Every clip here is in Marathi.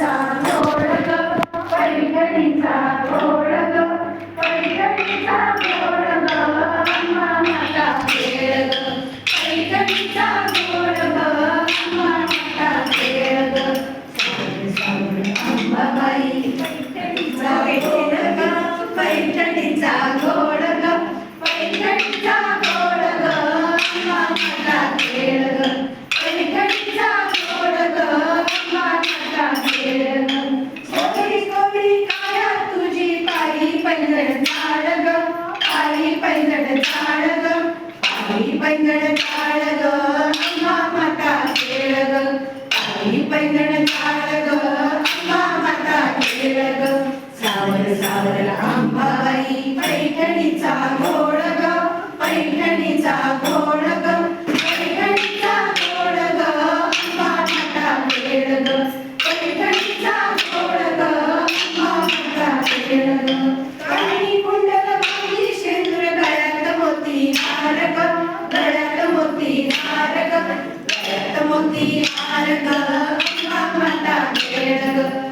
desire. पैंजड झाड ग आई पैंजड झाड ग अंबा माता खेळ ग आई पैंजड झाड ग अंबा सावर सावर आंबा स्तुति मार्ग भगवंता केरग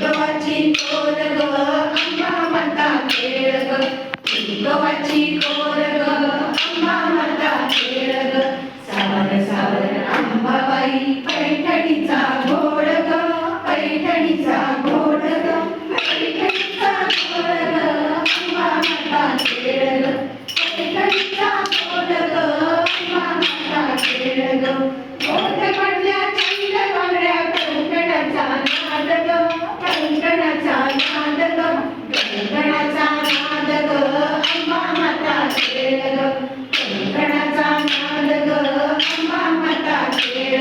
गवाची तोर ग अंबा म्हणता खेळ ग गवाची तोर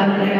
Father